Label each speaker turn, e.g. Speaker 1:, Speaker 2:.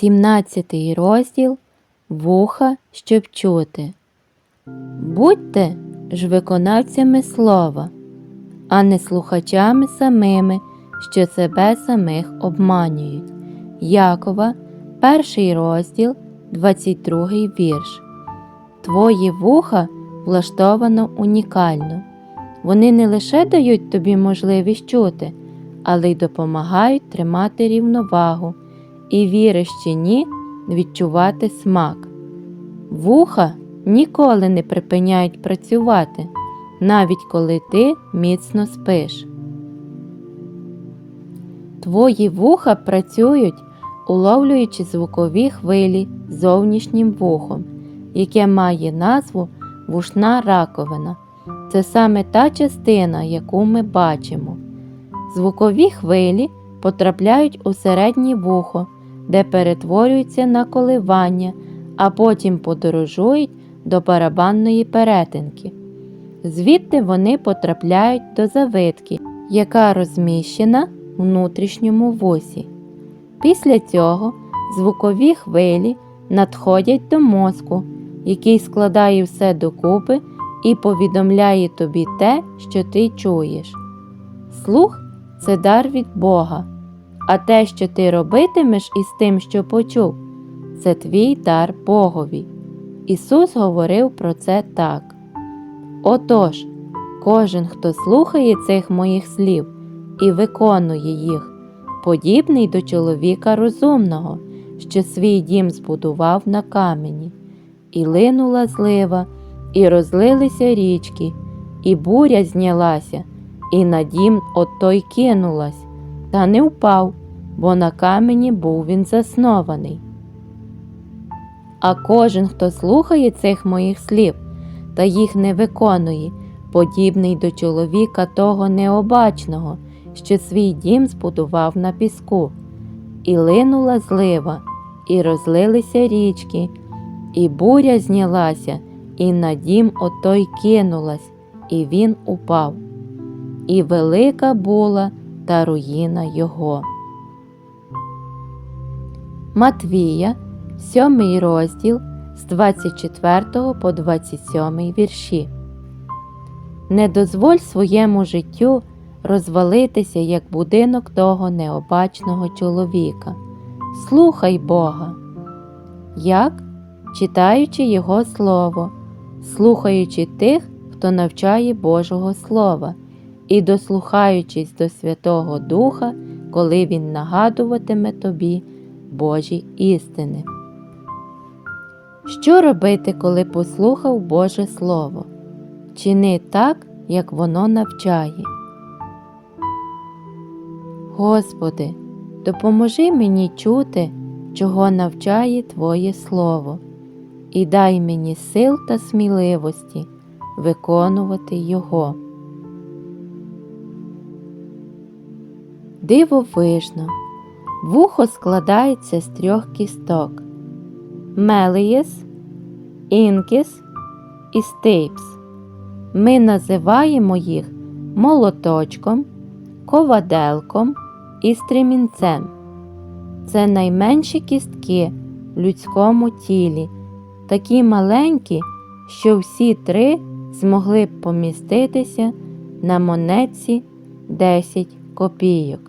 Speaker 1: 17 розділ Вуха, щоб чути. Будьте ж виконавцями слова, а не слухачами самими, що себе самих обманюють. Якова, перший розділ, 22 вірш. Твої вуха влаштовано унікально. Вони не лише дають тобі можливість чути, але й допомагають тримати рівновагу і віриш чи ні, відчувати смак. Вуха ніколи не припиняють працювати, навіть коли ти міцно спиш. Твої вуха працюють, уловлюючи звукові хвилі зовнішнім вухом, яке має назву вушна раковина. Це саме та частина, яку ми бачимо. Звукові хвилі потрапляють у середнє вухо, де перетворюються на коливання, а потім подорожують до барабанної перетинки. Звідти вони потрапляють до завитки, яка розміщена в внутрішньому вусі. Після цього звукові хвилі надходять до мозку, який складає все докупи і повідомляє тобі те, що ти чуєш. Слух це дар від Бога, а те, що ти робитимеш із тим, що почув, це твій дар Богові. Ісус говорив про це так. Отож, кожен, хто слухає цих моїх слів і виконує їх, подібний до чоловіка розумного, що свій дім збудував на камені, і линула злива, і розлилися річки, і буря знялася, і на дім отой кинулась, та не впав, бо на камені був він заснований. А кожен, хто слухає цих моїх слів та їх не виконує, подібний до чоловіка того необачного, що свій дім збудував на піску, і линула злива, і розлилися річки, і буря знялася, і на дім отой кинулась, і він упав. І велика була та руїна його. Матвія, 7 розділ з 24 по 27 вірші. Не дозволь своєму життю розвалитися, як будинок того необачного чоловіка. Слухай Бога. Як? Читаючи Його Слово, слухаючи тих, хто навчає Божого Слова, і дослухаючись до Святого Духа, коли Він нагадуватиме тобі Божі істини. Що робити, коли послухав Боже Слово? Чини так, як воно навчає. Господи, допоможи мені чути, чого навчає Твоє Слово, і дай мені сил та сміливості виконувати Його. Дивовижно, вухо складається з трьох кісток мелієс, інкіс і стейпс. Ми називаємо їх молоточком, коваделком і стремінцем. Це найменші кістки в людському тілі, такі маленькі, що всі три змогли б поміститися на монетці 10 копійок.